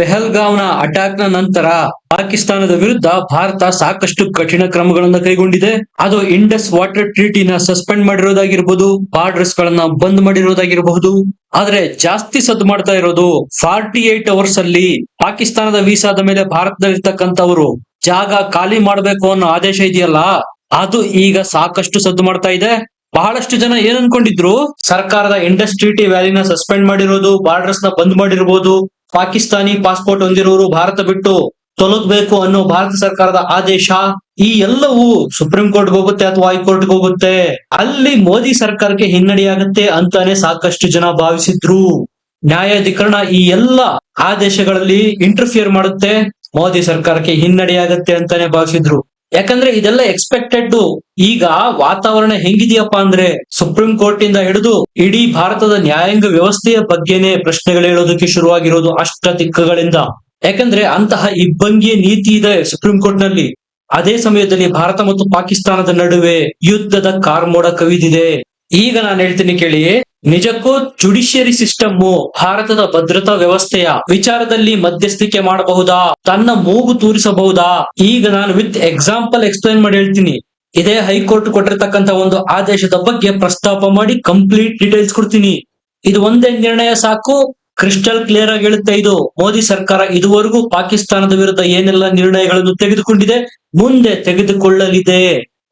ಪೆಹಲ್ಗಾವ್ನ ಅಟ್ಯಾಕ್ನ ನಂತರ ಪಾಕಿಸ್ತಾನದ ವಿರುದ್ಧ ಭಾರತ ಸಾಕಷ್ಟು ಕಠಿಣ ಕ್ರಮಗಳನ್ನ ಕೈಗೊಂಡಿದೆ. ಅದು ಇಂಡಸ್ ವಾಟರ್ ಟ್ರೀಟಿನ ಸಸ್ಪೆಂಡ್ ಮಾಡಿರೋದಾಗಿರ್ಬೋದು ಬಾರ್ಡರ್ಸ್ ಗಳನ್ನ ಬಂದ್ ಮಾಡಿರೋದಾಗಿರಬಹುದು. ಆದ್ರೆ ಜಾಸ್ತಿ ಸದ್ದು ಮಾಡ್ತಾ ಇರೋದು ಫಾರ್ಟಿ ಏಟ್ ಅವರ್ಸ್ ಅಲ್ಲಿ ಪಾಕಿಸ್ತಾನದ ವೀಸಾದ ಮೇಲೆ ಭಾರತದಲ್ಲಿರ್ತಕ್ಕಂಥವ್ರು. ಜಾಗ ಖಾಲಿ ಮಾಡಬೇಕು ಅನ್ನೋ ಆದೇಶ ಇದೆಯಲ್ಲ, ಅದು ಈಗ ಸಾಕಷ್ಟು ಸದ್ದು ಮಾಡ್ತಾ ಇದೆ. ಬಹಳಷ್ಟು ಜನ ಏನ್ ಅನ್ಕೊಂಡಿದ್ರು ಸರ್ಕಾರದ ಇಂಡಸ್ ಟ್ರೀಟಿ ವ್ಯಾಲಿನ ಸಸ್ಪೆಂಡ್ ಮಾಡಿರೋದು ಬಾರ್ಡರ್ಸ್ನ ಬಂದ್ ಮಾಡಿರ್ಬೋದು ಪಾಕಿಸ್ತಾನಿ ಪಾಸ್ಪೋರ್ಟ್ ಹೊಂದಿರುವವರು ಭಾರತ ಬಿಟ್ಟು ತೊಲಗಬೇಕು ಅನ್ನೋ ಭಾರತ ಸರ್ಕಾರದ ಆದೇಶ ಈ ಎಲ್ಲವೂ ಸುಪ್ರೀಂ ಕೋರ್ಟ್ ಹೋಗುತ್ತೆ ಅಥವಾ ಹೈಕೋರ್ಟ್ ಹೋಗುತ್ತೆ. ಅಲ್ಲಿ ಮೋದಿ ಸರ್ಕಾರಕ್ಕೆ ಹಿನ್ನಡೆಯಾಗುತ್ತೆ ಅಂತಾನೆ ಸಾಕಷ್ಟು ಜನ ಭಾವಿಸಿದ್ರು. ನ್ಯಾಯಾಧಿಕರಣ ಈ ಎಲ್ಲ ಆದೇಶಗಳಲ್ಲಿ ಇಂಟರ್ಫಿಯರ್ ಮಾಡುತ್ತೆ. ಮೋದಿ ಸರ್ಕಾರಕ್ಕೆ ಹಿನ್ನಡೆಯಾಗತ್ತೆ ಅಂತಾನೆ ಭಾವಿಸಿದ್ರು. ಯಾಕಂದ್ರೆ ಇದೆಲ್ಲ ಎಕ್ಸ್ಪೆಕ್ಟೆಡ್ ಈಗ ವಾತಾವರಣ ಹೆಂಗಿದೆಯಪ್ಪ ಅಂದ್ರೆ ಸುಪ್ರೀಂ ಕೋರ್ಟ್ ಇಂದ ಹಿಡಿದು ಇಡೀ ಭಾರತದ ನ್ಯಾಯಾಂಗ ವ್ಯವಸ್ಥೆಯ ಬಗ್ಗೆನೇ ಪ್ರಶ್ನೆಗಳು ಹೇಳೋದಕ್ಕೆ ಶುರುವಾಗಿರೋದು ಅಷ್ಟ ದಿಕ್ಕಗಳಿಂದ ಯಾಕಂದ್ರೆ ಅಂತಹ ಇಬ್ಬಂಗಿಯ ನೀತಿ ಇದೆ ಸುಪ್ರೀಂ ಕೋರ್ಟ್ನಲ್ಲಿ ಅದೇ ಸಮಯದಲ್ಲಿ ಭಾರತ ಮತ್ತು ಪಾಕಿಸ್ತಾನದ ನಡುವೆ ಯುದ್ಧದ ಕಾರ್ಮೋಡ ಕವಿದಿದೆ. ಈಗ ನಾನು ಹೇಳ್ತೀನಿ ಕೇಳಿ, ನಿಜಕ್ಕೂ ಜುಡಿಷಿಯರಿ ಸಿಸ್ಟಮ್ ಭಾರತದ ಭದ್ರತಾ ವ್ಯವಸ್ಥೆಯ ವಿಚಾರದಲ್ಲಿ ಮಧ್ಯಸ್ಥಿಕೆ ಮಾಡಬಹುದಾ? ತನ್ನ ಮೂಗು ತೂರಿಸಬಹುದಾ? ಈಗ ನಾನು ವಿತ್ ಎಕ್ಸಾಂಪಲ್ ಎಕ್ಸ್ಪ್ಲೈನ್ ಮಾಡಿ ಹೇಳ್ತೀನಿ. ಇದೇ ಹೈಕೋರ್ಟ್ ಕೊಟ್ಟಿರತಕ್ಕಂತ ಒಂದು ಆದೇಶದ ಬಗ್ಗೆ ಪ್ರಸ್ತಾಪ ಮಾಡಿ ಕಂಪ್ಲೀಟ್ ಡೀಟೇಲ್ಸ್ ಕೊಡ್ತೀನಿ. ಇದು ಒಂದೇ ನಿರ್ಣಯ ಸಾಕು? ಕ್ರಿಸ್ಟಲ್ ಕ್ಲಿಯರ್ ಆಗಿ ಹೇಳುತ್ತೆ ಇದು. ಮೋದಿ ಸರ್ಕಾರ ಇದುವರೆಗೂ ಪಾಕಿಸ್ತಾನದ ವಿರುದ್ಧ ಏನೆಲ್ಲ ನಿರ್ಣಯಗಳನ್ನು ತೆಗೆದುಕೊಂಡಿದೆ? ಮುಂದೆ ತೆಗೆದುಕೊಳ್ಳಲಿದೆ.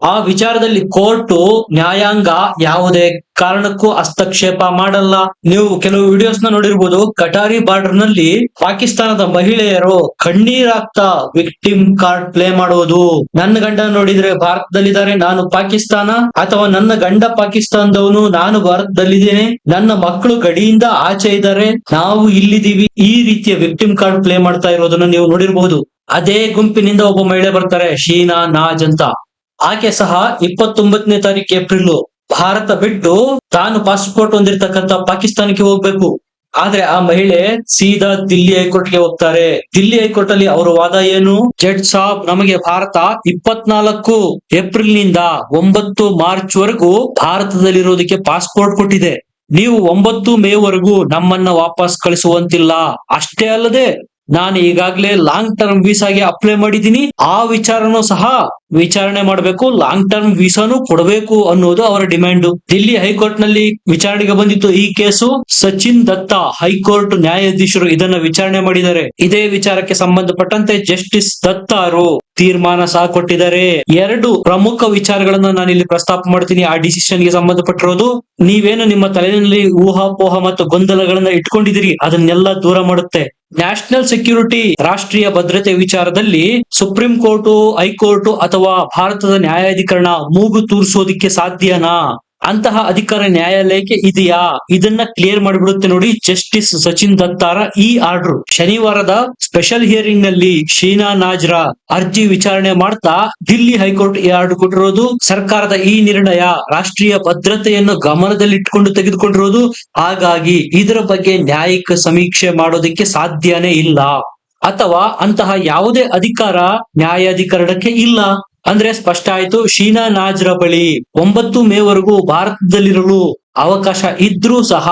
ಆ ವಿಚಾರದಲ್ಲಿ ಕೋರ್ಟು ನ್ಯಾಯಾಂಗ ಯಾವುದೇ ಕಾರಣಕ್ಕೂ ಹಸ್ತಕ್ಷೇಪ ಮಾಡಲ್ಲ. ನೀವು ಕೆಲವು ವಿಡಿಯೋಸ್ನ ನೋಡಿರ್ಬೋದು. ಕಟಾರಿ ಬಾರ್ಡರ್ನಲ್ಲಿ ಪಾಕಿಸ್ತಾನದ ಮಹಿಳೆಯರು ಕಣ್ಣೀರಾಗ್ತಾ ವಿಕ್ಟಿಮ್ ಕಾರ್ಡ್ ಪ್ಲೇ ಮಾಡುವುದು. ನನ್ನ ಗಂಡ ನೋಡಿದ್ರೆ ಭಾರತದಲ್ಲಿದ್ದಾರೆ, ನಾನು ಪಾಕಿಸ್ತಾನ. ಅಥವಾ ನನ್ನ ಗಂಡ ಪಾಕಿಸ್ತಾನದವನು, ನಾನು ಭಾರತದಲ್ಲಿದ್ದೇನೆ. ನನ್ನ ಮಕ್ಕಳು ಗಡಿಯಿಂದ ಆಚೆ ಇದ್ದಾರೆ. ನಾವು ಇಲ್ಲಿದ್ದೀವಿ. ಈ ರೀತಿಯ ವಿಕ್ಟಿಮ್ ಕಾರ್ಡ್ ಪ್ಲೇ ಮಾಡ್ತಾ ಇರೋದನ್ನ ನೀವು ನೋಡಿರ್ಬಹುದು ಅದೇ ಗುಂಪಿನಿಂದ ಒಬ್ಬ ಮಹಿಳೆ ಬರ್ತಾರೆ, ಶೀನಾ ನಾಜ್ ಅಂತ. ಆಕೆ ಸಹ ಇಪ್ಪತ್ತೊಂಬತ್ತನೇ ತಾರೀಕು ಏಪ್ರಿಲ್ ಭಾರತ ಬಿಟ್ಟು ತಾನು ಪಾಸ್ಪೋರ್ಟ್ ಹೊಂದಿರತಕ್ಕಂತ ಪಾಕಿಸ್ತಾನಕ್ಕೆ ಹೋಗ್ಬೇಕು. ಆದ್ರೆ ಆ ಮಹಿಳೆ ಸೀದಾ ದಿಲ್ಲಿ ಹೈಕೋರ್ಟ್ಗೆ ಹೋಗ್ತಾರೆ. ದಿಲ್ಲಿ ಹೈಕೋರ್ಟ್ ಅಲ್ಲಿ ಅವರ ವಾದ ಏನು? ಜಡ್ ಸಾಬ್ ನಮಗೆ ಭಾರತ ಇಪ್ಪತ್ನಾಲ್ಕು ಏಪ್ರಿಲ್ನಿಂದ ಒಂಬತ್ತು ಮಾರ್ಚ್ ವರೆಗೂ ಭಾರತದಲ್ಲಿರೋದಕ್ಕೆ ಪಾಸ್ಪೋರ್ಟ್ ಕೊಟ್ಟಿದೆ. ನೀವು ಒಂಬತ್ತು ಮೇ ವರೆಗೂ ನಮ್ಮನ್ನ ವಾಪಸ್ ಕಳಿಸುವಂತಿಲ್ಲ. ಅಷ್ಟೇ ಅಲ್ಲದೆ ನಾನು ಈಗಾಗಲೇ ಲಾಂಗ್ ಟರ್ಮ್ ವೀಸಾಗೆ ಅಪ್ಲೈ ಮಾಡಿದ್ದೀನಿ. ಆ ವಿಚಾರನೂ ಸಹ ವಿಚಾರಣೆ ಮಾಡಬೇಕು ಲಾಂಗ್ ಟರ್ಮ್ ವೀಸಾನು ಕೊಡಬೇಕು ಅನ್ನೋದು ಅವರ ಡಿಮ್ಯಾಂಡ್ ದಿಲ್ಲಿ ಹೈಕೋರ್ಟ್ನಲ್ಲಿ ವಿಚಾರಣೆಗೆ ಬಂದಿತ್ತು ಈ ಕೇಸು. ಸಚಿನ್ ದತ್ತಾ ಹೈಕೋರ್ಟ್ ನ್ಯಾಯಾಧೀಶರು ಇದನ್ನ ವಿಚಾರಣೆ ಮಾಡಿದ್ದಾರೆ. ಇದೇ ವಿಚಾರಕ್ಕೆ ಸಂಬಂಧಪಟ್ಟಂತೆ ಜಸ್ಟಿಸ್ ದತ್ತಾರು ತೀರ್ಮಾನ ಸಹ ಕೊಟ್ಟಿದ್ದಾರೆ. ಎರಡು ಪ್ರಮುಖ ವಿಚಾರಗಳನ್ನ ನಾನು ಇಲ್ಲಿ ಪ್ರಸ್ತಾಪ ಮಾಡ್ತೀನಿ. ಆ ಡಿಸಿಷನ್ಗೆ ಸಂಬಂಧಪಟ್ಟಿರೋದು, ನೀವೇನು ನಿಮ್ಮ ತಲೆಯಲ್ಲಿ ಊಹಾಪೋಹ ಮತ್ತು ಗೊಂದಲಗಳನ್ನ ಇಟ್ಕೊಂಡಿದ್ದೀರಿ, ಅದನ್ನೆಲ್ಲ ದೂರ ಮಾಡುತ್ತೆ. ನ್ಯಾಷನಲ್ ಸೆಕ್ಯೂರಿಟಿ ರಾಷ್ಟ್ರೀಯ ಭದ್ರತೆ ವಿಚಾರದಲ್ಲಿ ಸುಪ್ರೀಂ ಕೋರ್ಟ್, ಹೈಕೋರ್ಟ್ ಅಥವಾ ಭಾರತದ ನ್ಯಾಯಾಧಿಕರಣ ಮೂಗು ತೂರಿಸೋದಿಕ್ಕೆ ಸಾಧ್ಯನಾ? ಅಂತಹ ಅಧಿಕಾರ ನ್ಯಾಯಾಲಯಕ್ಕೆ ಇದೆಯಾ? ಇದನ್ನ ಕ್ಲಿಯರ್ ಮಾಡಿಬಿಡುತ್ತೆ ನೋಡಿ ಜಸ್ಟಿಸ್ ಸಚಿನ್ ದತ್ತಾರ ಈ ಆರ್ಡರ್ ಶನಿವಾರದ ಸ್ಪೆಷಲ್ ಹಿಯರಿಂಗ್ನಲ್ಲಿ ಶೀನಾ ನಾಜ್ರಾ ಅರ್ಜಿ ವಿಚಾರಣೆ ಮಾಡ್ತಾ ದಿಲ್ಲಿ ಹೈಕೋರ್ಟ್ ಈ ಆರ್ಡರ್ ಕೊಟ್ಟಿರೋದು. ಸರ್ಕಾರದ ಈ ನಿರ್ಣಯ ರಾಷ್ಟ್ರೀಯ ಭದ್ರತೆಯನ್ನು ಗಮನದಲ್ಲಿಟ್ಟುಕೊಂಡು ತೆಗೆದುಕೊಂಡಿರೋದು. ಹಾಗಾಗಿ ಇದರ ಬಗ್ಗೆ ನ್ಯಾಯಿಕ ಸಮೀಕ್ಷೆ ಮಾಡೋದಕ್ಕೆ ಸಾಧ್ಯನೇ ಇಲ್ಲ. ಅಥವಾ ಅಂತಹ ಯಾವುದೇ ಅಧಿಕಾರ ನ್ಯಾಯಾಧಿಕರಣಕ್ಕೆ ಇಲ್ಲ. ಅಂದ್ರೆ ಸ್ಪಷ್ಟ ಆಯ್ತು, ಶೀನಾ ನಾಜ್ರ ಬಳಿ ಒಂಬತ್ತು ಮೇ ವರೆಗೂ ಭಾರತದಲ್ಲಿರಲು ಅವಕಾಶ ಇದ್ರೂ ಸಹ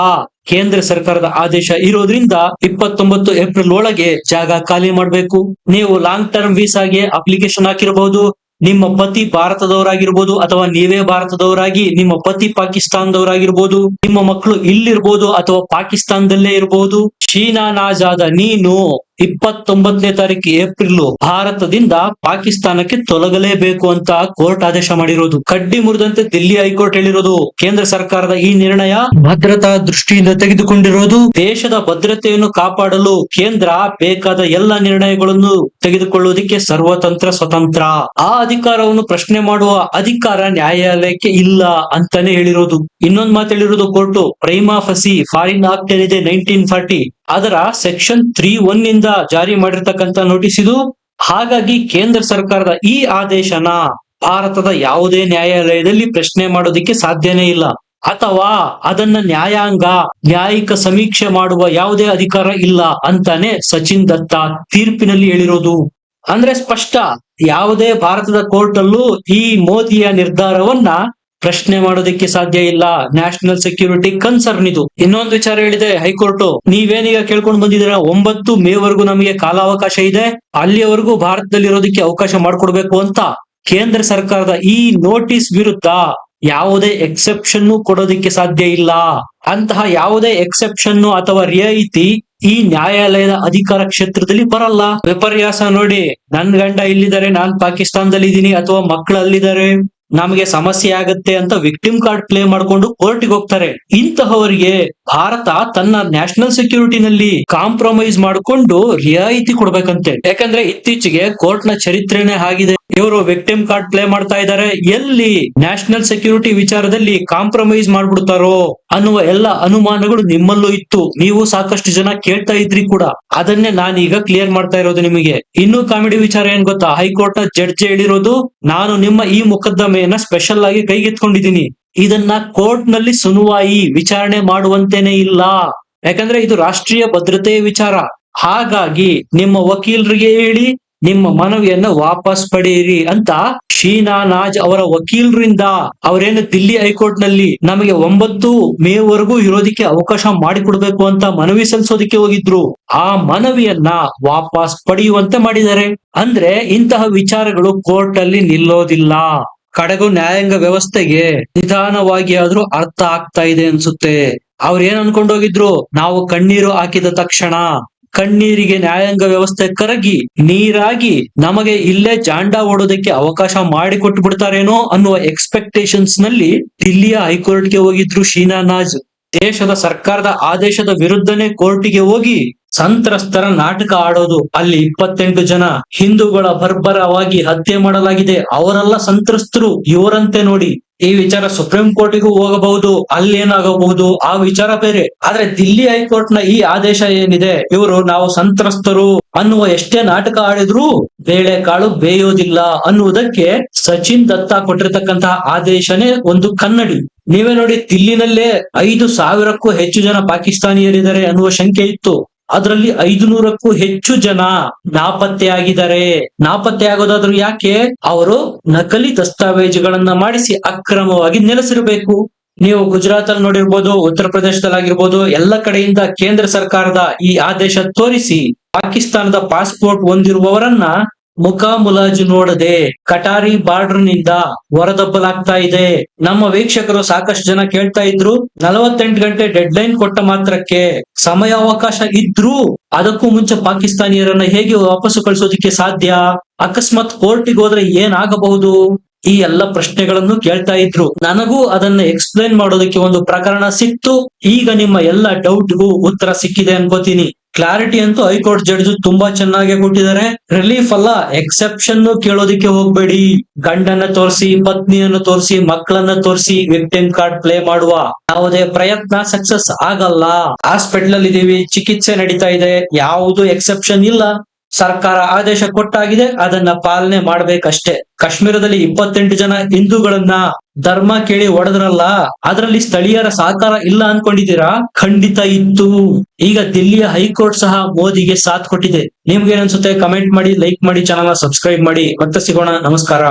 ಕೇಂದ್ರ ಸರ್ಕಾರದ ಆದೇಶ ಇರೋದ್ರಿಂದ ಇಪ್ಪತ್ತೊಂಬತ್ತು ಏಪ್ರಿಲ್ ಒಳಗೆ ಜಾಗ ಖಾಲಿ ಮಾಡಬೇಕು. ನೀವು ಲಾಂಗ್ ಟರ್ಮ್ ವೀಸಾಗೆ ಅಪ್ಲಿಕೇಶನ್ ಹಾಕಿರಬಹುದು ನಿಮ್ಮ ಪತಿ ಭಾರತದವರಾಗಿರ್ಬೋದು, ಅಥವಾ ನೀವೇ ಭಾರತದವರಾಗಿ ನಿಮ್ಮ ಪತಿ ಪಾಕಿಸ್ತಾನದವರಾಗಿರ್ಬೋದು, ನಿಮ್ಮ ಮಕ್ಕಳು ಇಲ್ಲಿರ್ಬೋದು ಅಥವಾ ಪಾಕಿಸ್ತಾನದಲ್ಲೇ ಇರಬಹುದು ಶೀನಾ ನಾಜಾದ ನೀನು ಇಪ್ಪತ್ತೊಂಬತ್ತನೇ ತಾರೀಕು ಏಪ್ರಿಲ್ ಭಾರತದಿಂದ ಪಾಕಿಸ್ತಾನಕ್ಕೆ ತೊಲಗಲೇಬೇಕು ಅಂತ ಕೋರ್ಟ್ ಆದೇಶ ಮಾಡಿರೋದು. ಕಡ್ಡಿ ಮುರಿದಂತೆ ದಿಲ್ಲಿ ಹೈಕೋರ್ಟ್ ಹೇಳಿರೋದು. ಕೇಂದ್ರ ಸರ್ಕಾರದ ಈ ನಿರ್ಣಯ ಭದ್ರತಾ ದೃಷ್ಟಿಯಿಂದ ತೆಗೆದುಕೊಂಡಿರೋದು. ದೇಶದ ಭದ್ರತೆಯನ್ನು ಕಾಪಾಡಲು ಕೇಂದ್ರ ಬೇಕಾದ ಎಲ್ಲ ನಿರ್ಣಯಗಳನ್ನು ತೆಗೆದುಕೊಳ್ಳುವುದಕ್ಕೆ ಸರ್ವತಂತ್ರ ಸ್ವತಂತ್ರ. ಆ ಅಧಿಕಾರವನ್ನು ಪ್ರಶ್ನೆ ಮಾಡುವ ಅಧಿಕಾರ ನ್ಯಾಯಾಲಯಕ್ಕೆ ಇಲ್ಲ ಅಂತಾನೆ ಹೇಳಿರೋದು. ಇನ್ನೊಂದ್ ಮಾತು ಹೇಳಿರೋದು, court, prima facie, foreign act ಏನಿದೆ ನೈನ್ಟೀನ್ ಫಾರ್ಟಿ ಅದರ ಸೆಕ್ಷನ್ ತ್ರೀ ಒನ್ ಇಂದ ಜಾರಿ ಮಾಡಿರ್ತಕ್ಕಂಥ ನೋಟಿಸ್ ಇದು. ಹಾಗಾಗಿ ಕೇಂದ್ರ ಸರ್ಕಾರದ ಈ ಆದೇಶನ ಭಾರತದ ಯಾವುದೇ ನ್ಯಾಯಾಲಯದಲ್ಲಿ ಪ್ರಶ್ನೆ ಮಾಡೋದಿಕ್ಕೆ ಸಾಧ್ಯನೇ ಇಲ್ಲ. ಅಥವಾ ಅದನ್ನ ನ್ಯಾಯಾಂಗ, ನ್ಯಾಯಿಕ ಸಮೀಕ್ಷೆ ಮಾಡುವ ಯಾವುದೇ ಅಧಿಕಾರ ಇಲ್ಲ ಅಂತಾನೆ ಸಚಿನ್ ದತ್ತ ತೀರ್ಪಿನಲ್ಲಿ ಹೇಳಿರೋದು. ಅಂದ್ರೆ ಸ್ಪಷ್ಟ, ಯಾವುದೇ ಭಾರತದ ಕೋರ್ಟ್ ಅಲ್ಲೂ ಈ ಮೋದಿಯ ನಿರ್ಧಾರವನ್ನ ಪ್ರಶ್ನೆ ಮಾಡೋದಕ್ಕೆ ಸಾಧ್ಯ ಇಲ್ಲ. ನ್ಯಾಷನಲ್ ಸೆಕ್ಯೂರಿಟಿ ಕನ್ಸರ್ನ್ ಇದು. ಇನ್ನೊಂದು ವಿಚಾರ ಹೇಳಿದೆ ಹೈಕೋರ್ಟ್, ನೀವೇನೀಗ ಕೇಳ್ಕೊಂಡು ಬಂದಿದ್ದೀರ? ಒಂಬತ್ತು ಮೇ ವರೆಗೂ ನಮಗೆ ಕಾಲಾವಕಾಶ ಇದೆ. ಅಲ್ಲಿಯವರೆಗೂ ಭಾರತದಲ್ಲಿ ಇರೋದಕ್ಕೆ ಅವಕಾಶ ಮಾಡಿಕೊಡ್ಬೇಕು ಅಂತ ಕೇಂದ್ರ ಸರ್ಕಾರದ ಈ ನೋಟಿಸ್ ವಿರುದ್ಧ ಯಾವುದೇ ಎಕ್ಸೆಪ್ಷನ್ ಕೊಡೋದಕ್ಕೆ ಸಾಧ್ಯ ಇಲ್ಲ. ಅಂತಹ ಯಾವುದೇ ಎಕ್ಸೆಪ್ಷನ್ ಅಥವಾ ರಿಯಾಯಿತಿ ಈ ನ್ಯಾಯಾಲಯದ ಅಧಿಕಾರ ಕ್ಷೇತ್ರದಲ್ಲಿ ಬರಲ್ಲ. ವಿಪರ್ಯಾಸ ನೋಡಿ, ನನ್ ಗಂಡ ಇಲ್ಲಿದ್ದಾರೆ, ನಾನ್ ಪಾಕಿಸ್ತಾನದಲ್ಲಿ ಇದ್ದೀನಿ ಅಥವಾ ಮಕ್ಕಳು ಅಲ್ಲಿದ್ದಾರೆ ನಮಗೆ ಸಮಸ್ಯೆ ಆಗತ್ತೆ ಅಂತ ವಿಕ್ಟಿಮ್ ಕಾರ್ಡ್ ಪ್ಲೇ ಮಾಡ್ಕೊಂಡು ಕೋರ್ಟ್ಗೆ ಹೋಗ್ತಾರೆ. ಇಂತಹವರಿಗೆ ಭಾರತ ತನ್ನ ನ್ಯಾಷನಲ್ ಸೆಕ್ಯೂರಿಟಿನಲ್ಲಿ ಕಾಂಪ್ರಮೈಸ್ ಮಾಡಿಕೊಂಡು ರಿಯಾಯಿತಿ ಕೊಡ್ಬೇಕಂತೆ. ಯಾಕಂದ್ರೆ ಇತ್ತೀಚೆಗೆ ಕೋರ್ಟ್ನ ಚರಿತ್ರೆನೇ ಆಗಿದೆ ಇವರು ವಿಕ್ಟಿಮ್ ಕಾರ್ಡ್ ಪ್ಲೇ ಮಾಡ್ತಾ ಇದ್ದಾರೆ. ಎಲ್ಲಿ ನ್ಯಾಷನಲ್ ಸೆಕ್ಯೂರಿಟಿ ವಿಚಾರದಲ್ಲಿ ಕಾಂಪ್ರಮೈಸ್ ಮಾಡ್ಬಿಡ್ತಾರೋ ಅನ್ನುವ ಎಲ್ಲ ಅನುಮಾನಗಳು ನಿಮ್ಮಲ್ಲೂ ಇತ್ತು. ನೀವು ಸಾಕಷ್ಟು ಜನ ಕೇಳ್ತಾ ಇದ್ರಿ ಕೂಡ. ಅದನ್ನೇ ನಾನೀಗ ಕ್ಲಿಯರ್ ಮಾಡ್ತಾ ಇರೋದು ನಿಮಗೆ. ಇನ್ನು ಕಾಮಿಡಿ ವಿಚಾರ ಏನ್ ಗೊತ್ತಾ? ಹೈಕೋರ್ಟ್ ಜಡ್ಜ್ ಹೇಳಿರೋದು, ನಾನು ನಿಮ್ಮ ಈ ಮೊಕದ್ದಮೆಯನ್ನ ಸ್ಪೆಷಲ್ ಆಗಿ ಕೈಗೆತ್ಕೊಂಡಿದ್ದೀನಿ. ಇದನ್ನ ಕೋರ್ಟ್ನಲ್ಲಿ ಸುನುವಾಯಿ ವಿಚಾರಣೆ ಮಾಡುವಂತೇನೆ ಇಲ್ಲ. ಯಾಕಂದ್ರೆ ಇದು ರಾಷ್ಟ್ರೀಯ ಭದ್ರತೆಯ ವಿಚಾರ. ಹಾಗಾಗಿ ನಿಮ್ಮ ವಕೀಲರಿಗೆ ಹೇಳಿ ನಿಮ್ಮ ಮನವಿಯನ್ನು ವಾಪಸ್ ಪಡೆಯಿರಿ ಅಂತ ಶೀನಾ ನಾಜ್ ಅವರ ವಕೀಲರಿಂದ ಅವರೇನು ದಿಲ್ಲಿ ಹೈಕೋರ್ಟ್ನಲ್ಲಿ ನಮಗೆ ಒಂಬತ್ತು ಮೇ ವರೆಗೂ ಇರೋದಕ್ಕೆ ಅವಕಾಶ ಮಾಡಿಕೊಡ್ಬೇಕು ಅಂತ ಮನವಿ ಸಲ್ಲಿಸೋದಕ್ಕೆ ಹೋಗಿದ್ರು. ಆ ಮನವಿಯನ್ನ ವಾಪಸ್ ಪಡೆಯುವಂತೆ ಮಾಡಿದ್ದಾರೆ. ಅಂದ್ರೆ ಇಂತಹ ವಿಚಾರಗಳು ಕೋರ್ಟ್ ಅಲ್ಲಿ ನಿಲ್ಲೋದಿಲ್ಲ. ಕಡೆಗೂ ನ್ಯಾಯಾಂಗ ವ್ಯವಸ್ಥೆಗೆ ನಿಧಾನವಾಗಿ ಆದ್ರೂ ಅರ್ಥ ಆಗ್ತಾ ಇದೆ ಅನ್ಸುತ್ತೆ. ಅವ್ರ ಏನ್ ಅನ್ಕೊಂಡೋಗಿದ್ರು? ನಾವು ಕಣ್ಣೀರು ಹಾಕಿದ ತಕ್ಷಣ ಕಣ್ಣೀರಿಗೆ ನ್ಯಾಯಾಂಗ ವ್ಯವಸ್ಥೆ ಕರಗಿ ನೀರಾಗಿ ನಮಗೆ ಇಲ್ಲೇ ಜಾಂಡ ಓಡೋದಕ್ಕೆ ಅವಕಾಶ ಮಾಡಿಕೊಟ್ಟು ಬಿಡ್ತಾರೇನೋ ಅನ್ನುವ ಎಕ್ಸ್ಪೆಕ್ಟೇಷನ್ಸ್ನಲ್ಲಿ ದಿಲ್ಲಿಯ ಹೈಕೋರ್ಟ್ಗೆ ಹೋಗಿದ್ರು ಶೀನಾ ನಾಜ್. ದೇಶದ ಸರ್ಕಾರದ ಆದೇಶದ ವಿರುದ್ಧನೇ ಕೋರ್ಟಿಗೆ ಹೋಗಿ ಸಂತ್ರಸ್ತರ ನಾಟಕ ಆಡೋದು ಅಲ್ಲಿ ಇಪ್ಪತ್ತೆಂಟು ಜನ. ಹಿಂದೂಗಳ ಬರ್ಬರವಾಗಿ ಹತ್ಯೆ ಮಾಡಲಾಗಿದೆ. ಅವರೆಲ್ಲ ಸಂತ್ರಸ್ತರು. ಇವರಂತೆ ನೋಡಿ. ಈ ವಿಚಾರ ಸುಪ್ರೀಂ ಕೋರ್ಟಿಗೂ ಹೋಗಬಹುದು, ಅಲ್ಲೇನಾಗಬಹುದು, ಆ ವಿಚಾರ ಬೇರೆ. ಆದ್ರೆ ದಿಲ್ಲಿ ಹೈಕೋರ್ಟ್ನ ಈ ಆದೇಶ ಏನಿದೆ? ಇವರು ನಾವು ಸಂತ್ರಸ್ತರು ಅನ್ನುವ ಎಷ್ಟೇ ನಾಟಕ ಆಡಿದ್ರು ಬೇಳೆಕಾಳು ಬೇಯೋದಿಲ್ಲ ಅನ್ನುವುದಕ್ಕೆ ಸಚಿನ್ ದತ್ತ ಕೊಟ್ಟಿರ್ತಕ್ಕಂತಹ ಆದೇಶನೇ ಒಂದು ಕನ್ನಡಿ. ನೀವೇ ನೋಡಿ ದಿಲ್ಲಿನಲ್ಲೇ ಐದು ಸಾವಿರಕ್ಕೂ ಹೆಚ್ಚು ಜನ ಪಾಕಿಸ್ತಾನಿಯರಿದ್ದಾರೆ ಅನ್ನುವ ಶಂಕೆ ಇತ್ತು. ಅದರಲ್ಲಿ ಐದು ನೂರಕ್ಕೂ ಹೆಚ್ಚು ಜನ ನಾಪತ್ತೆಯಾಗಿದ್ದಾರೆ. ನಾಪತ್ತೆ ಆಗೋದಾದ್ರೂ ಯಾಕೆ? ಅವರು ನಕಲಿ ದಸ್ತಾವೇಜುಗಳನ್ನ ಮಾಡಿಸಿ ಅಕ್ರಮವಾಗಿ ನೆಲೆಸಿರಬೇಕು. ನೀವು ಗುಜರಾತ್ ಅಲ್ಲಿ ನೋಡಿರ್ಬೋದು, ಉತ್ತರ ಪ್ರದೇಶದಲ್ಲಿ ಆಗಿರ್ಬೋದು ಎಲ್ಲ ಕಡೆಯಿಂದ ಕೇಂದ್ರ ಸರ್ಕಾರದ ಈ ಆದೇಶ ತೋರಿಸಿ ಪಾಕಿಸ್ತಾನದ ಪಾಸ್ಪೋರ್ಟ್ ಹೊಂದಿರುವವರನ್ನ ಮುಖ ಮುಲಾಜು ನೋಡದೆ ಕಟಾರಿ ಬಾರ್ಡರ್ನಿಂದ ಹೊರದಬ್ಬಲಾಗ್ತಾ ಇದೆ. ನಮ್ಮ ವೀಕ್ಷಕರು ಸಾಕಷ್ಟು ಜನ ಕೇಳ್ತಾ ಇದ್ರು, ನಲವತ್ತೆಂಟು ಗಂಟೆ ಡೆಡ್ ಲೈನ್ ಕೊಟ್ಟ ಮಾತ್ರಕ್ಕೆ ಸಮಯಾವಕಾಶ ಇದ್ರೂ ಅದಕ್ಕೂ ಮುಂಚೆ ಪಾಕಿಸ್ತಾನಿಯರನ್ನ ಹೇಗೆ ವಾಪಸ್ಸು ಕಳಿಸೋದಿಕ್ಕೆ ಸಾಧ್ಯ? ಅಕಸ್ಮಾತ್ ಕೋರ್ಟಿಗೆ ಹೋದ್ರೆ ಏನಾಗಬಹುದು? ಈ ಎಲ್ಲ ಪ್ರಶ್ನೆಗಳನ್ನು ಕೇಳ್ತಾ ಇದ್ರು. ನನಗೂ ಅದನ್ನ ಎಕ್ಸ್ಪ್ಲೈನ್ ಮಾಡೋದಕ್ಕೆ ಒಂದು ಪ್ರಕರಣ ಸಿಕ್ತು. ಈಗ ನಿಮ್ಮ ಎಲ್ಲ ಡೌಟ್ಗೂ ಉತ್ತರ ಸಿಕ್ಕಿದೆ ಅನ್ಕೋತೀನಿ. ಕ್ಲಾರಿಟಿ ಅಂತೂ ಹೈಕೋರ್ಟ್ ಜಡ್ಜ್ ತುಂಬಾ ಚೆನ್ನಾಗಿ ಕೊಟ್ಟಿದ್ದಾರೆ. ರಿಲೀಫ್ ಅಲ್ಲ ಎಕ್ಸೆಪ್ಷನ್ ಕೇಳೋದಿಕ್ಕೆ ಹೋಗ್ಬೇಡಿ. ಗಂಡನ್ನ ತೋರಿಸಿ, ಪತ್ನಿಯನ್ನು ತೋರಿಸಿ, ಮಕ್ಕಳನ್ನ ತೋರಿಸಿ ವಿಕ್ಟಿಮ್ ಕಾರ್ಡ್ ಪ್ಲೇ ಮಾಡುವ. ಯಾವುದೇ ಪ್ರಯತ್ನ ಸಕ್ಸಸ್ ಆಗಲ್ಲ. ಹಾಸ್ಪಿಟಲ್ ಅಲ್ಲಿ ಇದೀವಿ ಚಿಕಿತ್ಸೆ ನಡೀತಾ ಇದೆ. ಯಾವುದು ಎಕ್ಸೆಪ್ಷನ್ ಇಲ್ಲ. ಸರ್ಕಾರ ಆದೇಶ ಕೊಟ್ಟಾಗಿದೆ, ಅದನ್ನ ಪಾಲನೆ ಮಾಡ್ಬೇಕಷ್ಟೇ. ಕಾಶ್ಮೀರದಲ್ಲಿ ಇಪ್ಪತ್ತೆಂಟು ಜನ ಹಿಂದೂಗಳನ್ನ ಧರ್ಮ ಕೇಳಿ ಹೊಡೆದ್ರಲ್ಲ, ಅದರಲ್ಲಿ ಸ್ಥಳೀಯರ ಸಹಕಾರ ಇಲ್ಲ ಅನ್ಕೊಂಡಿದ್ದೀರಾ? ಖಂಡಿತ ಇತ್ತು. ಈಗ ದಿಲ್ಲಿಯ ಹೈಕೋರ್ಟ್ ಸಹ ಮೋದಿಗೆ ಸಾಥ್ ಕೊಟ್ಟಿದೆ. ನಿಮ್ಗೆ ಏನನ್ಸುತ್ತೆ ಕಮೆಂಟ್ ಮಾಡಿ ಲೈಕ್ ಮಾಡಿ ಚಾನಲ್ ಸಬ್ಸ್ಕ್ರೈಬ್ ಮಾಡಿ. ಮತ್ತೆ ಸಿಗೋಣ. ನಮಸ್ಕಾರ.